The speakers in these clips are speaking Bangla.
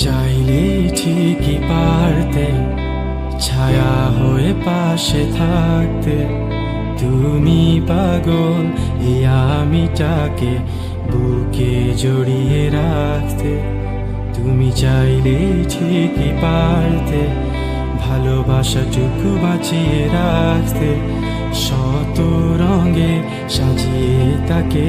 চাইলে ঠিকই পারতে, ছায়া হয়ে পাশে থাকতে। তুমি পাগল, এই আমিটাকে বুকে জড়িয়ে রাখতে। তুমি চাইলে ঠিকই পারতে, ভালোবাসা ভালোবাসাটুকু বাঁচিয়ে রাখতে। শত রঙে সাজিয়ে তাকে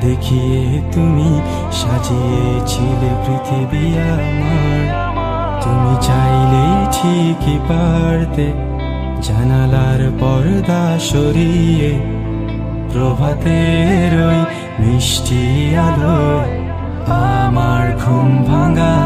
দেখিয়ে তুমি সাজিয়েছিলে পৃথিবী আমার। তুমি চাইলেই ঠিকই পারতে, জানালার পর্দা সরিয়ে প্রভাতের ওই মিষ্টি আলো, আমার ঘুম ভাঙাতে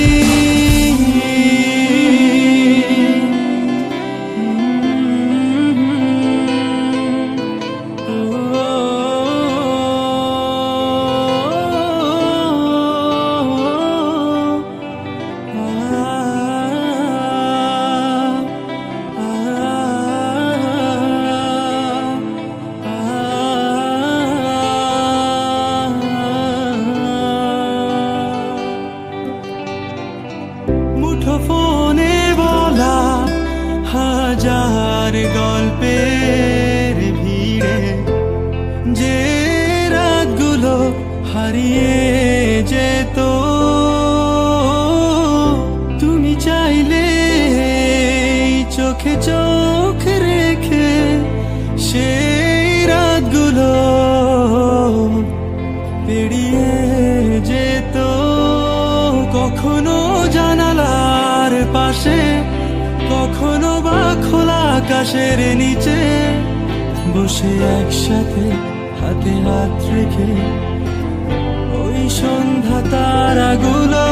হাজার গল্পের ভিড়ে যে রাতগুলো হারিয়ে যেত, তুমি চাইলে চোখে চোখ রেখে সেই রাতগুলো পেরিয়ে যেত। কখনো জানালার পাশে কখনো বা খোলা আকাশের নিচে বসে একসাথে হাতে হাত রেখে ওই সন্ধ্যা তারাগুলো